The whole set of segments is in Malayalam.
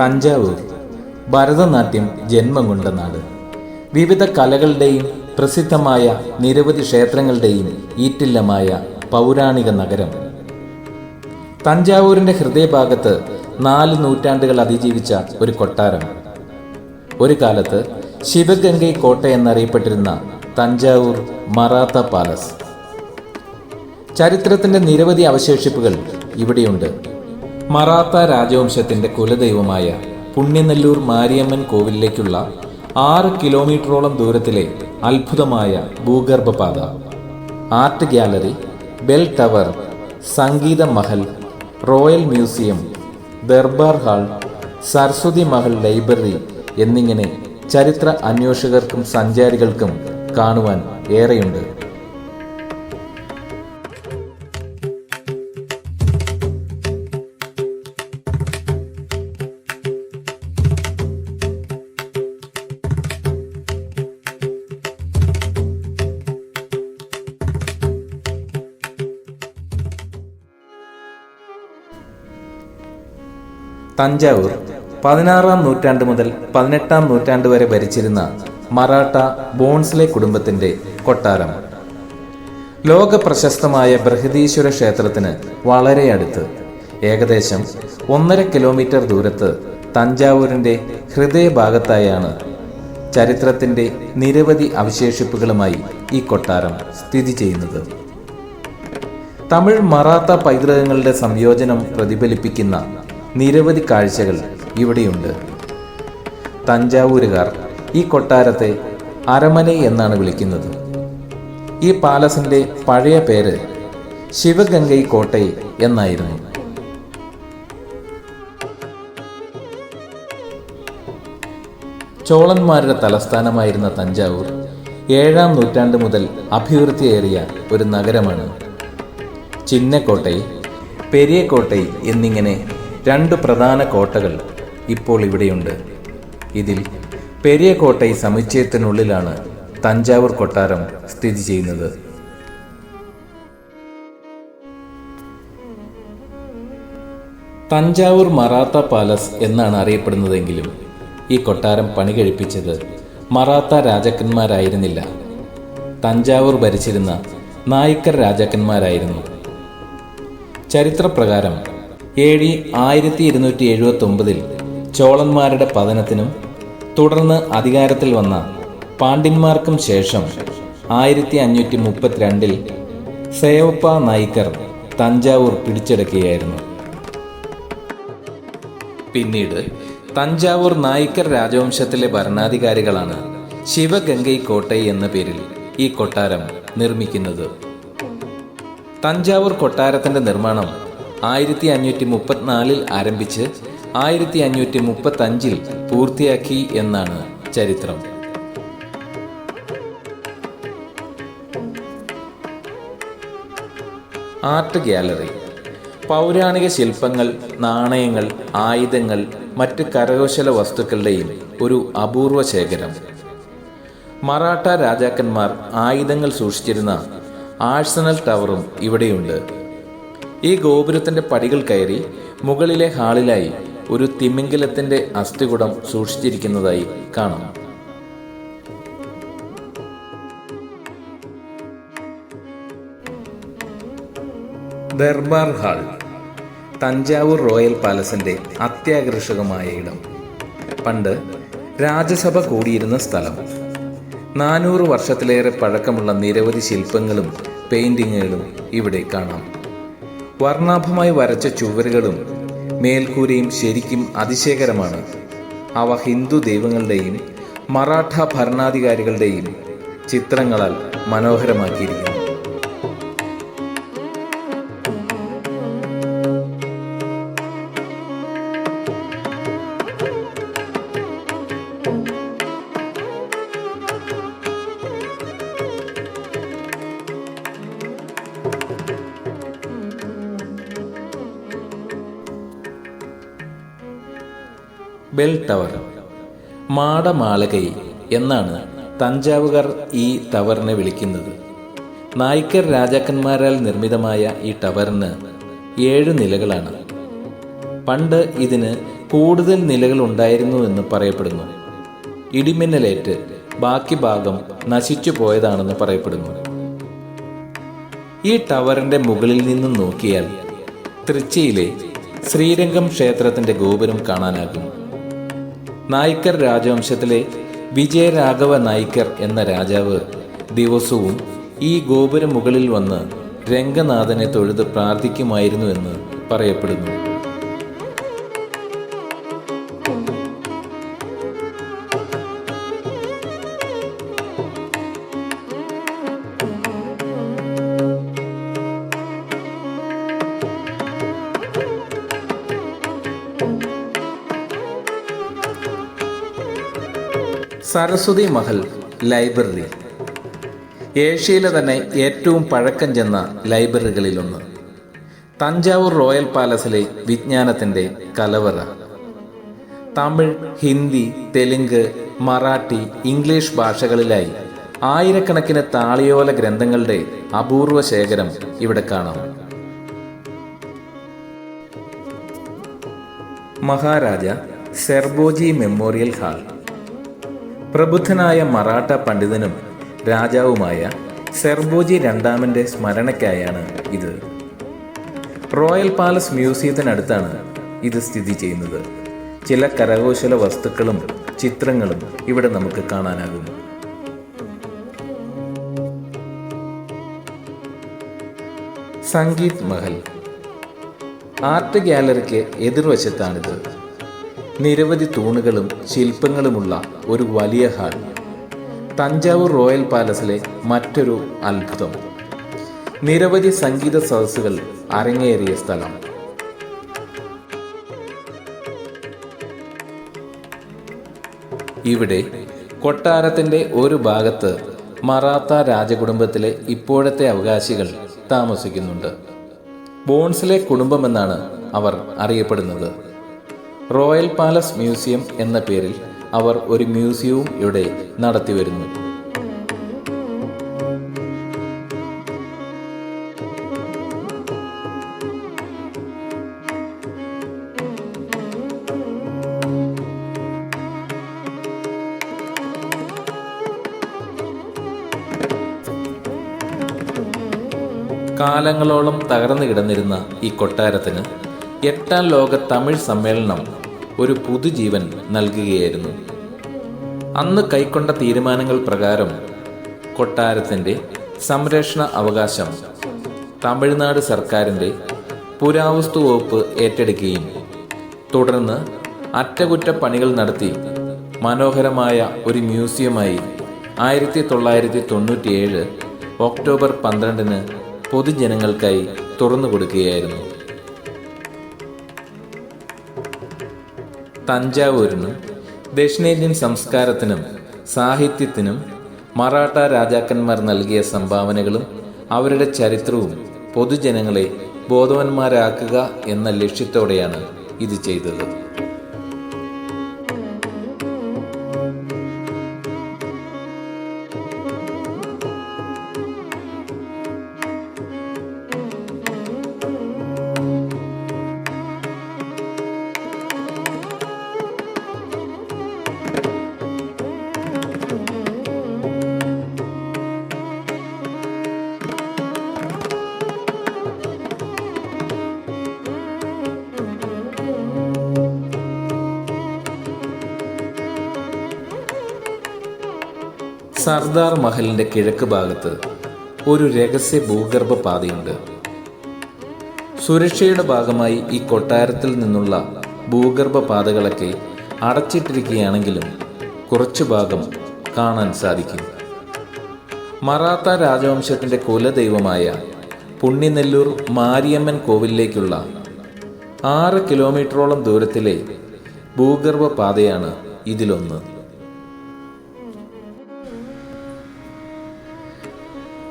തഞ്ചാവൂർ. ഭരതനാട്യം ജന്മം കൊണ്ട നാട്. വിവിധ കലകളുടെയും പ്രസിദ്ധമായ നിരവധി ക്ഷേത്രങ്ങളുടെയും ഈറ്റില്ലമായ പൗരാണിക നഗരം. തഞ്ചാവൂരിന്റെ ഹൃദയഭാഗത്ത് നാല് നൂറ്റാണ്ടുകൾ അതിജീവിച്ച ഒരു കൊട്ടാരം. ഒരു കാലത്ത് ശിവഗംഗൈ കോട്ട എന്നറിയപ്പെട്ടിരുന്ന തഞ്ചാവൂർ മറാത്ത പാലസ്. ചരിത്രത്തിന്റെ നിരവധി അവശേഷിപ്പുകൾ ഇവിടെയുണ്ട്. മറാത്ത രാജവംശത്തിന്റെ കുലദൈവമായ പുണ്യനെല്ലൂർ മാരിയമ്മൻ കോവിലിലേക്കുള്ള ആറ് കിലോമീറ്ററോളം ദൂരത്തിലെ അത്ഭുതമായ ഭൂഗർഭപാത. Art gallery bell tower Sangeetha Mahal royal museum Durbar hall Saraswathi Mahal library എന്നിങ്ങനെ ചരിത്ര അന്വേഷകർക്കും സഞ്ചാരികൾക്കും കാണുവാൻ ഏറെയുണ്ട്. തഞ്ചാവൂർ പതിനാറാം നൂറ്റാണ്ട് മുതൽ പതിനെട്ടാം നൂറ്റാണ്ട് വരെ ഭരിച്ചിരുന്ന മറാഠ ബോൺസ്ലെ കുടുംബത്തിന്റെ കൊട്ടാരം. ലോക പ്രശസ്തമായ ബൃഹദീശ്വര ക്ഷേത്രത്തിന് വളരെ അടുത്ത്. ഏകദേശം ഒന്നര കിലോമീറ്റർ ദൂരത്ത് തഞ്ചാവൂരിന്റെ ഹൃദയഭാഗത്തായാണ് ചരിത്രത്തിന്റെ നിരവധി അവശേഷിപ്പുകളുമായി ഈ കൊട്ടാരം സ്ഥിതി ചെയ്യുന്നത്. തമിഴ് മറാത്ത പൈതൃകങ്ങളുടെ സംയോജനം പ്രതിഫലിപ്പിക്കുന്ന നിരവധി കാഴ്ചകൾ ഇവിടെയുണ്ട്. തഞ്ചാവൂരുകാർ ഈ കൊട്ടാരത്തെ അരമന എന്നാണ് വിളിക്കുന്നത്. ഈ പാലസിന്റെ പഴയ പേര് ശിവഗംഗൈ കോട്ടൈ എന്നായിരുന്നു. ചോളന്മാരുടെ തലസ്ഥാനമായിരുന്ന തഞ്ചാവൂർ ഏഴാം നൂറ്റാണ്ട് മുതൽ അഭിവൃദ്ധിയേറിയ ഒരു നഗരമാണ്. ചിന്നക്കോട്ടൈ പെരിയക്കോട്ടൈ എന്നിങ്ങനെ രണ്ട് പ്രധാന കോട്ടകൾ ഇപ്പോൾ ഇവിടെയുണ്ട്. ഇതിൽ പെരിയ പെരിയക്കോട്ടൈ സമുച്ചയത്തിനുള്ളിലാണ് തഞ്ചാവൂർ കൊട്ടാരം സ്ഥിതി ചെയ്യുന്നത്. തഞ്ചാവൂർ മറാത്ത പാലസ് എന്നാണ് അറിയപ്പെടുന്നതെങ്കിലും ഈ കൊട്ടാരം പണി കഴിപ്പിച്ചത് മറാത്ത രാജാക്കന്മാരായിരുന്നില്ല. തഞ്ചാവൂർ ഭരിച്ചിരുന്ന നായിക്കർ രാജാക്കന്മാരായിരുന്നു. ചരിത്രപ്രകാരം എ ഡി ആയിരത്തി ഇരുന്നൂറ്റി എഴുപത്തി ഒമ്പതിൽ ചോളന്മാരുടെ പതനത്തിനും തുടർന്ന് അധികാരത്തിൽ വന്ന പാണ്ഡ്യന്മാർക്കും ശേഷം ആയിരത്തി അഞ്ഞൂറ്റി മുപ്പത്തിരണ്ടിൽ സേവപ്പ നായിക്കർ തഞ്ചാവൂർ പിടിച്ചെടുക്കുകയായിരുന്നു. പിന്നീട് തഞ്ചാവൂർ നായിക്കർ രാജവംശത്തിലെ ഭരണാധികാരികളാണ് ശിവഗംഗൈ കോട്ടൈ എന്ന പേരിൽ ഈ കൊട്ടാരം നിർമ്മിക്കുന്നത്. തഞ്ചാവൂർ കൊട്ടാരത്തിന്റെ നിർമ്മാണം ആയിരത്തി അഞ്ഞൂറ്റി മുപ്പത്തിനാലിൽ ആരംഭിച്ച് ആയിരത്തി അഞ്ഞൂറ്റി മുപ്പത്തി അഞ്ചിൽ പൂർത്തിയാക്കി എന്നാണ് ചരിത്രം. ആർട്ട് ഗ്യാലറി പൗരാണിക ശില്പങ്ങൾ നാണയങ്ങൾ ആയുധങ്ങൾ മറ്റ് കരകൗശല വസ്തുക്കളുടെയും ഒരു അപൂർവ ശേഖരം. മറാഠ രാജാക്കന്മാർ ആയുധങ്ങൾ സൂക്ഷിച്ചിരുന്ന ആഴ്സണൽ ടവറും ഇവിടെയുണ്ട്. ഈ ഗോപുരത്തിന്റെ പടികൾ കയറി മുകളിലെ ഹാളിലായി ഒരു തിമിംഗലത്തിന്റെ അസ്ഥികുടം സൂക്ഷിച്ചിരിക്കുന്നതായി കാണാം. ദർബാർ ഹാൾ തഞ്ചാവൂർ റോയൽ പാലസിന്റെ അത്യാകർഷകമായ ഇടം. പണ്ട് രാജ്യസഭ കൂടിയിരുന്ന സ്ഥലം. നാനൂറ് വർഷത്തിലേറെ പഴക്കമുള്ള നിരവധി ശില്പങ്ങളും പെയിന്റിങ്ങുകളും ഇവിടെ കാണാം. വർണാഭമായി വരച്ച ചുവരുകളും മേൽക്കൂരയും ശരിക്കും അതിശയകരമാണ്. അവ ഹിന്ദു ദൈവങ്ങളുടെയും മറാഠ ഭരണാധികാരികളുടെയും ചിത്രങ്ങളാൽ മനോഹരമാക്കിയിരിക്കുന്നു. Bell tower. മാടമാളകൈ എന്നാണ് തഞ്ചാവുകാർ ഈ ടവറിനെ വിളിക്കുന്നത്. നായ്ക്കർ രാജാക്കന്മാരാൽ നിർമ്മിതമായ ഈ ടവറിന് ഏഴ് നിലകളാണ്. പണ്ട് ഇതിന് കൂടുതൽ നിലകൾ ഉണ്ടായിരുന്നു എന്ന് പറയപ്പെടുന്നു. ഇടിമിന്നലേറ്റ് ബാക്കി ഭാഗം നശിച്ചു പോയതാണെന്ന് പറയപ്പെടുന്നു. ഈ ടവറിന്റെ മുകളിൽ നിന്നും നോക്കിയാൽ തൃച്ചിയിലെ ശ്രീരംഗം ക്ഷേത്രത്തിന്റെ ഗോപുരം കാണാനാകും. നായ്ക്കർ രാജവംശത്തിലെ വിജയരാഘവ നായ്ക്കർ എന്ന രാജാവ് ദിവസവും ഈ ഗോപുരം മുകളിൽ വന്ന് രംഗനാഥനെ തൊഴുത് പ്രാർത്ഥിക്കുമായിരുന്നു എന്ന് പറയപ്പെടുന്നു. സരസ്വതി മഹൽ ലൈബ്രറി. ഏഷ്യയിലെ തന്നെ ഏറ്റവും പഴക്കം ചെന്ന ലൈബ്രറികളിലൊന്ന്. തഞ്ചാവൂർ റോയൽ പാലസിലെ വിജ്ഞാനത്തിന്റെ കലവറ. തമിഴ് ഹിന്ദി തെലുങ്ക് മറാഠി ഇംഗ്ലീഷ് ഭാഷകളിലായി ആയിരക്കണക്കിന് താളിയോല ഗ്രന്ഥങ്ങളുടെ അപൂർവ ശേഖരം ഇവിടെ കാണാം. Maharaja Serfoji memorial hall. പ്രബുദ്ധനായ Maratha പണ്ഡിതനും രാജാവുമായ സെർബോജി രണ്ടാമന്റെ സ്മരണയ്ക്കായാണ് ഇത്. റോയൽ പാലസ് മ്യൂസിയത്തിനടുത്താണ് ഇത് സ്ഥിതി ചെയ്യുന്നത്. ചില കരകൗശല വസ്തുക്കളും ചിത്രങ്ങളും ഇവിടെ നമുക്ക് കാണാനാകും. സംഗീത് മഹൽ. ആർട്ട് ഗാലറിക്ക് എതിർവശത്താണിത്. നിരവധി തൂണുകളും ശില്പങ്ങളുമുള്ള ഒരു വലിയ ഹാൾ. തഞ്ചാവൂർ റോയൽ പാലസിലെ മറ്റൊരു അത്ഭുതം. നിരവധി സംഗീത സദസ്സുകൾ അരങ്ങേറിയ സ്ഥലം. ഇവിടെ കൊട്ടാരത്തിന്റെ ഒരു ഭാഗത്ത് മറാത്ത രാജകുടുംബത്തിലെ ഇപ്പോഴത്തെ അവകാശികൾ താമസിക്കുന്നുണ്ട്. ബോൺസിലെ കുടുംബമെന്നാണ് അവർ അറിയപ്പെടുന്നത്. റോയൽ പാലസ് മ്യൂസിയം എന്ന പേരിൽ അവർ ഒരു മ്യൂസിയവും ഇവിടെ നടത്തിവരുന്നു. കാലങ്ങളോളം തകർന്നു കിടന്നിരുന്ന ഈ കൊട്ടാരത്തിന് എട്ടാം ലോക തമിഴ് സമ്മേളനം ഒരു പുതുജീവൻ നൽകുകയായിരുന്നു. അന്ന് കൈക്കൊണ്ട തീരുമാനങ്ങൾ പ്രകാരം കൊട്ടാരത്തിന്റെ സംരക്ഷണ അവകാശം തമിഴ്നാട് സർക്കാരിന്റെ പുരാവസ്തു വകുപ്പ് ഏറ്റെടുക്കുകയും തുടർന്ന് അറ്റകുറ്റപ്പണികൾ നടത്തി മനോഹരമായ ഒരു മ്യൂസിയമായി ആയിരത്തി തൊള്ളായിരത്തി തൊണ്ണൂറ്റിയേഴ് ഒക്ടോബർ പന്ത്രണ്ടിന് പൊതുജനങ്ങൾക്കായി തുറന്നു കൊടുക്കുകയായിരുന്നു തഞ്ചാവൂരിനും ദക്ഷിണേന്ത്യൻ സംസ്കാരത്തിനും സാഹിത്യത്തിനും മറാഠ രാജാക്കന്മാർ നൽകിയ സംഭാവനകളും അവരുടെ ചരിത്രവും പൊതുജനങ്ങളെ ബോധവന്മാരാക്കുക എന്ന ലക്ഷ്യത്തോടെയാണ് ഇത് ചെയ്തത്. സർദാർ മഹലിന്റെ കിഴക്ക് ഭാഗത്ത് ഒരു രഹസ്യ ഭൂഗർഭ പാതയുണ്ട്. സുരക്ഷയുടെ ഭാഗമായി ഈ കൊട്ടാരത്തിൽ നിന്നുള്ള ഭൂഗർഭ പാതകളൊക്കെ അടച്ചിട്ടിരിക്കുകയാണെങ്കിലും കുറച്ചു ഭാഗം കാണാൻ സാധിക്കും. മറാത്ത രാജവംശത്തിന്റെ കുലദൈവമായ പുണ്യനെല്ലൂർ മാരിയമ്മൻ കോവിലിലേക്കുള്ള ആറ് കിലോമീറ്ററോളം ദൂരത്തിലെ ഭൂഗർഭ പാതയാണ് ഇതിലൊന്ന്.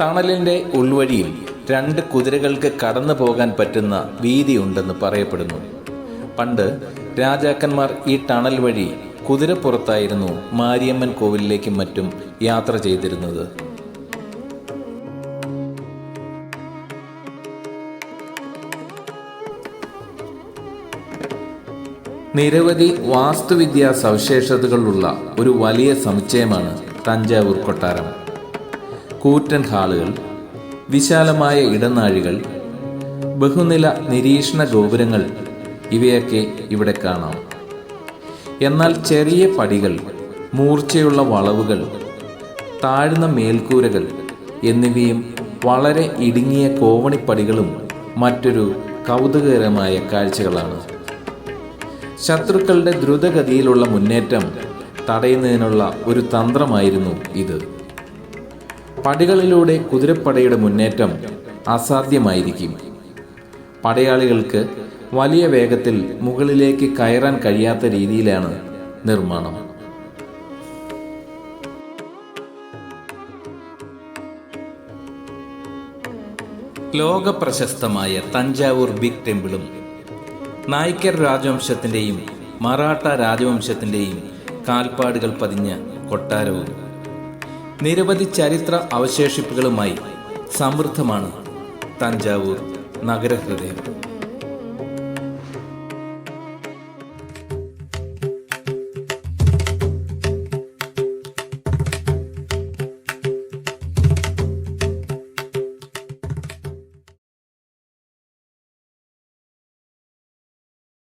ടണലിന്റെ ഉൾവഴിയിൽ രണ്ട് കുതിരകൾക്ക് കടന്നു പോകാൻ പറ്റുന്ന വീതിയുണ്ടെന്ന് പറയപ്പെടുന്നു. പണ്ട് രാജാക്കന്മാർ ഈ ടണൽ വഴി കുതിരപ്പുറത്തായിരുന്നു മാരിയമ്മൻ കോവിലിലേക്കും മറ്റും യാത്ര ചെയ്തിരുന്നത്. നിരവധി വാസ്തുവിദ്യാ സവിശേഷതകളുള്ള ഒരു വലിയ സമുച്ചയമാണ് തഞ്ചാവൂർ കൊട്ടാരം. കൂറ്റൻ ഹാളുകൾ വിശാലമായ ഇടനാഴികൾ ബഹുനില നിരീക്ഷണ ഗോപുരങ്ങൾ ഇവയൊക്കെ ഇവിടെ കാണാം. എന്നാൽ ചെറിയ പടികൾ മൂർച്ചയുള്ള വളവുകൾ താഴ്ന്ന മേൽക്കൂരകൾ എന്നിവയും വളരെ ഇടുങ്ങിയ കോവണിപ്പടികളും മറ്റൊരു കൗതുകകരമായ കാഴ്ചകളാണ്. ശത്രുക്കളുടെ ദ്രുതഗതിയിലുള്ള മുന്നേറ്റം തടയുന്നതിനുള്ള ഒരു തന്ത്രമായിരുന്നു ഇത്. പടികളിലൂടെ കുതിരപ്പടയുടെ മുന്നേറ്റം അസാധ്യമായിരിക്കും. പടയാളികൾക്ക് വലിയ വേഗത്തിൽ മുകളിലേക്ക് കയറാൻ കഴിയാത്ത രീതിയിലാണ് നിർമ്മാണം. ലോക പ്രശസ്തമായ തഞ്ചാവൂർ ബിഗ് ടെമ്പിളും നായ്ക്കർ രാജവംശത്തിന്റെയും മറാഠ രാജവംശത്തിന്റെയും കാൽപ്പാടുകൾ പതിഞ്ഞ കൊട്ടാരവും നിരവധി ചരിത്ര അവശേഷിപ്പുകളുമായി സമൃദ്ധമാണ് തഞ്ചാവൂർ നഗരഹൃദയം.